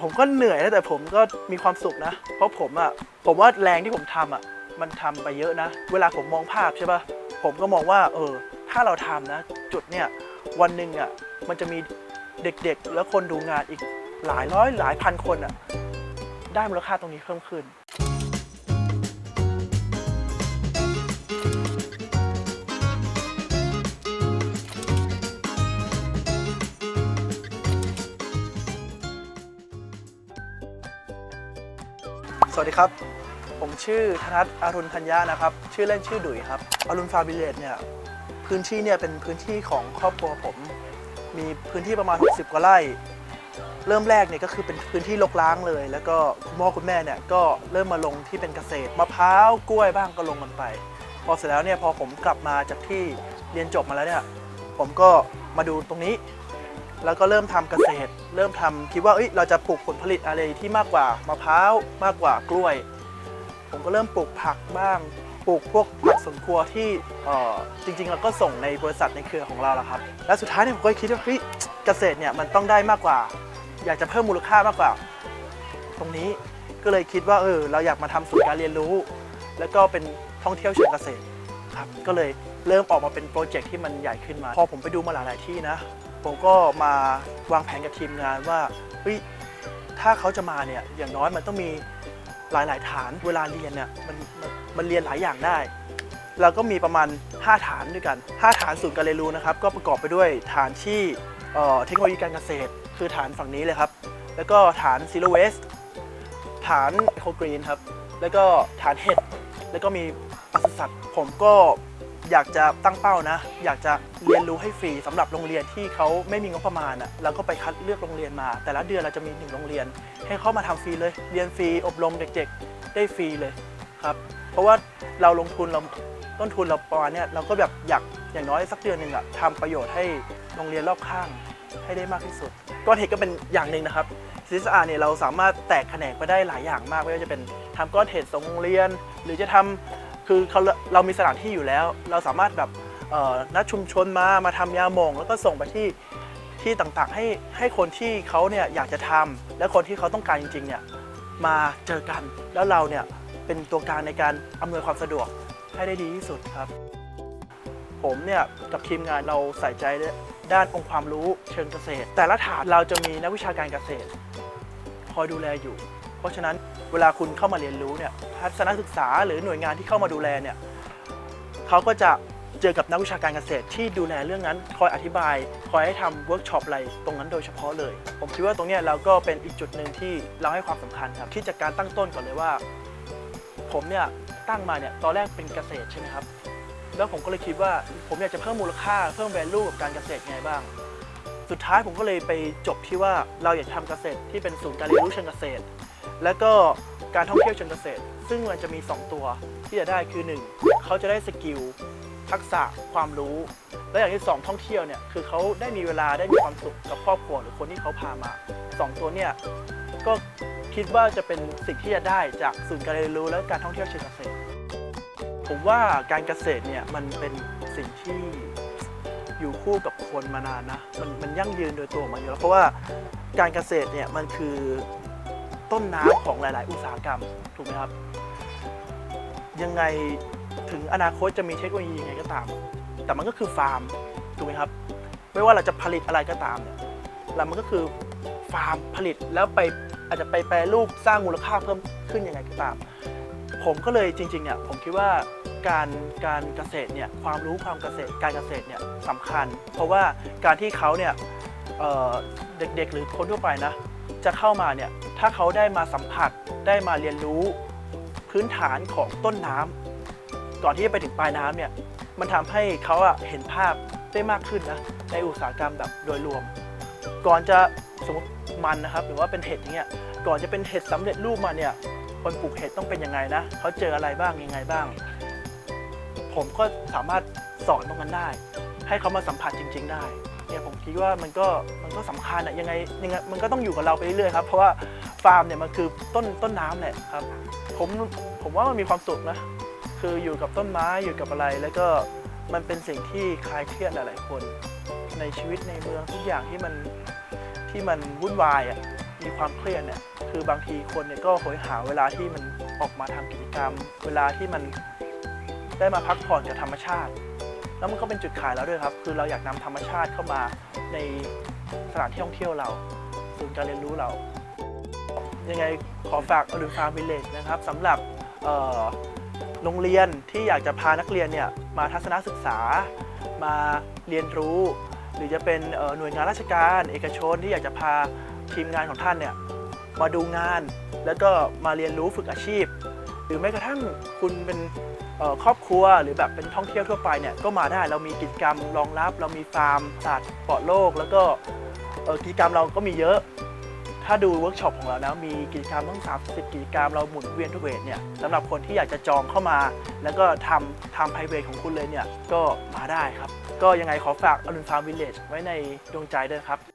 ผมก็เหนื่อยนะแต่ผมก็มีความสุขนะ เพราะผมอะผมว่าแรงที่ผมทำอะมันทำไปเยอะนะ เวลาผมมองภาพใช่ปะผมก็มองว่าเออถ้าเราทำนะ จุดเนี่ยวันหนึ่งอะมันจะมีเด็กๆ แล้วคนดูงานอีกหลายร้อยหลายพันคนอะได้มูลค่าตรงนี้เพิ่มขึ้น สวัสดีครับ ผมชื่อธนัทอารุณธัญญานะครับ ชื่อเล่นชื่อดุยครับอารุณฟาบิเลตเนี่ย พื้นที่เนี่ยเป็นพื้นที่ของครอบครัวผม มีพื้นที่ประมาณ 60 กว่าไร่ เริ่มแรกเนี่ยก็คือเป็นพื้นที่รกร้างเลย แล้วก็คุณพ่อคุณแม่เนี่ยก็เริ่มมาลงที่เป็นเกษตรมะพร้าวกล้วยบ้างก็ลงกันไป พอเสร็จแล้วเนี่ยพอผมกลับมาจากที่เรียนจบมาแล้วเนี่ย ผมก็มาดูตรงนี้ แล้วก็เริ่มทำเกษตร เริ่มทำคิดว่าเอ้ยเราจะปลูกผลผลิตอะไรที่มากกว่ามะพร้าวมากกว่ากล้วย ผมก็เริ่มปลูกผักบ้าง ปลูกพวกผักสวนครัวที่จริงๆเราก็ส่งในบริษัทในเครือของเราแหละครับ แล้วสุดท้ายเนี่ยผมก็คิดว่าเฮ้ยเกษตรเนี่ยมันต้องได้มากกว่า อยากจะเพิ่มมูลค่ามากกว่า ตรงนี้ก็เลยคิดว่าเออเราอยากมาทำศูนย์การเรียนรู้ แล้วก็เป็นท่องเที่ยวเชิงเกษตรครับก็เลยเริ่มออกมาเป็นโปรเจกต์ที่มันใหญ่ขึ้นมา พอผมไปดูมาหลาย ๆ ที่นะ ผมก็มาวางแผนกับทีมงานว่าเฮ้ยถ้าเขาจะมาเนี่ยอย่างน้อยมันต้องมีหลาย ๆ ฐานเวลาเรียนเนี่ยมันมันเรียนหลายอย่างได้เราก็มีประมาณ 5 ฐานด้วยกัน 5 ฐานศูนย์การเรียนรู้นะครับ ก็ประกอบไปด้วยฐานที่เทคโนโลยีการเกษตร คือฐานฝั่งนี้เลยครับ แล้วก็ฐาน Zero Waste ฐาน Eco Green ครับ แล้วก็ฐานเห็ด แล้วก็มีปศุสัตว์ ผมก็ อยากจะตั้งเป้านะ อยากจะเรียนรู้ให้ฟรีสำหรับโรงเรียนที่เขาไม่มีงบประมาณอะเราก็ไปคัดเลือกโรงเรียนมา แต่ละเดือนเราจะมีหนึ่งโรงเรียน ให้เขามาทำฟรีเลย เรียนฟรีอบรมเด็กๆ ได้ฟรีเลยครับเพราะว่าเราลงทุนเราต้นทุนเราประมาณเนี้ยเราก็แบบอยากอย่างน้อยสักเดือนหนึ่งอะทำประโยชน์ให้โรงเรียนรอบข้างให้ได้มากที่สุดก้อนเห็ดก็เป็นอย่างหนึ่งนะครับ CSR เนี่ยเราสามารถแตกแขนงไปได้หลายอย่างมากไม่ว่าจะเป็นทำก้อนเห็ดส่งโรงเรียน หรือจะทำ คือเขาเรามีสถานที่อยู่แล้ว เราสามารถแบบนัดชุมชนมามาทำยาหมองแล้วก็ส่งไปที่ที่ต่างๆ ให้ให้คนที่เขาเนี่ยอยากจะทำและคนที่เขาต้องการจริงๆเนี่ยมาเจอกันแล้วเราเนี่ยเป็นตัวกลางในการอำนวยความสะดวกให้ได้ดีที่สุดครับ ผมเนี่ยกับทีมงานเราใส่ใจด้านองค์ความรู้เชิงเกษตร แต่ละฐานเราจะมีนักวิชาการเกษตร คอยดูแลอยู่ เพราะฉะนั้นเวลาคุณเข้ามาเรียนรู้เนี่ยทัศนศึกษาหรือหน่วยงานที่เข้ามาดูแลเนี่ยเขาก็จะเจอกับนักวิชาการเกษตรที่ดูแลเรื่องนั้น คอยอธิบาย คอยให้ทำเวิร์กช็อปอะไรตรงนั้นโดยเฉพาะเลย ผมคิดว่าตรงนี้เราก็เป็นอีกจุดหนึ่งที่เราให้ความสำคัญครับที่จากการตั้งต้นก่อนเลยว่า ผมเนี่ยตั้งมาเนี่ยตอนแรกเป็นเกษตรใช่ไหมครับแล้วผมก็เลยคิดว่าผมอยากจะเพิ่มมูลค่าเพิ่ม value กับการเกษตรไงบ้าง สุดท้ายผมก็เลยไปจบที่ว่าเราอยากทำเกษตรที่เป็นศูนย์การเรียนรู้เชิงเกษตร แล้วก็การท่องเที่ยวเชิงเกษตร ซึ่งมันจะมี 2 ตัวที่จะได้คือ 1 เขาจะได้สกิลทักษะความรู้ และอย่างที่ 2 ท่องเที่ยวเนี่ยคือเขาได้มีเวลาได้มีความสุขกับครอบครัวหรือคนที่เขาพามา 2 ตัวเนี่ยก็คิดว่าจะเป็นสิ่งที่จะได้จากศูนย์การเรียนรู้และการท่องเที่ยวเชิงเกษตร ผมว่าการเกษตรเนี่ยมันเป็นสิ่งที่อยู่คู่กับคนมานานนะ มันมันยั่งยืนโดยตัวมันอยู่แล้วเพราะว่าการเกษตรเนี่ยมันคือ ต้นน้ำของหลาย ๆ อุตสาหกรรมถูกไหมครับ ยังไงถึงอนาคตจะมีเทคโนโลยียังไงก็ตาม แต่มันก็คือฟาร์มถูกไหมครับ ไม่ว่าเราจะผลิตอะไรก็ตามเนี่ยแล้วมันก็คือฟาร์มผลิตแล้วไปอาจจะไปแปรรูปสร้างมูลค่าเพิ่มขึ้นยังไงก็ตาม ผมก็เลยจริง ๆ เนี่ยผมคิดว่าการการเกษตรเนี่ยความรู้ความเกษตรการเกษตรเนี่ยสำคัญ เพราะว่าการที่เขาเนี่ยเเด็กๆหรือคนทั่วไปนะ จะเข้ามาเนี่ยถ้าเขาได้มาสัมผัสได้มาเรียนรู้พื้นฐานของต้นน้ำก่อนที่จะไปถึงปลายน้ำเนี่ยมันทำให้เขาอะเห็นภาพได้มากขึ้นนะในอุตสาหกรรมแบบโดยรวม ก่อนจะสมมติมันนะครับ หรือว่าเป็นเห็ดอย่างเงี้ยก่อนจะเป็นเห็ดสำเร็จรูปมาเนี่ยคนปลูกเห็ดต้องเป็นยังไงนะเขาเจออะไรบ้างยังไงบ้าง ผมก็สามารถสอนตรงนั้นได้ ให้เขามาสัมผัสจริง ๆ ได้ เนี่ยผมคิดว่ามันก็มันก็สำคัญอะยังไงยังไงมันก็ต้องอยู่กับเราไปเรื่อยๆครับเพราะว่าฟาร์มเนี่ยมันคือต้นต้นน้ำแหละครับ ผมผมว่ามันมีความสุขนะคืออยู่กับต้นไม้อยู่กับอะไร แล้วก็มันเป็นสิ่งที่คลายเครียดหลาย ๆ คน ในชีวิตในเมืองทุกอย่างที่มันที่มันวุ่นวายอะมีความเครียดเนี่ยคือบางทีคนเนี่ยก็โหยหาเวลาที่มันออกมาทำกิจกรรม เวลาที่มันได้มาพักผ่อนกับธรรมชาติ แล้วมันก็เป็นจุดขายเราด้วยครับ คือเราอยากนำธรรมชาติเข้ามาในสถานที่ท่องเที่ยวเราศูนย์การเรียนรู้เรา ยังไงขอฝากอรุณฟาร์มวิลเลจนะครับสำหรับโรงเรียนที่อยากจะพานักเรียนเนี่ยมาทัศนศึกษา มาเรียนรู้ หรือจะเป็นหน่วยงานราชการ เอกชนที่อยากจะพาทีมงานของท่านเนี่ยมาดูงาน แล้วก็มาเรียนรู้ฝึกอาชีพ หรือแม้กระทั่งคุณเป็น ครอบครัวหรือแบบเป็นท่องเที่ยวทั่วไปเนี่ยก็มาได้เรามีกิจกรรมรองรับ เรามีฟาร์มสัตว์ปลอดโลกแล้วก็กิจกรรมเราก็มีเยอะ ถ้าดูเวิร์กช็อปของเรานะมีกิจกรรมตั้ง 30 กิจกรรมเราหมุนเวียนทุกเวทเนี่ยสำหรับคนที่อยากจะจองเข้ามา แล้วก็ทำทำไพรเวทของคุณเลยเนี่ยก็มาได้ครับ ก็ยังไงขอฝากอรุณฟาร์มวิลเลจไว้ในดวงใจด้วยครับ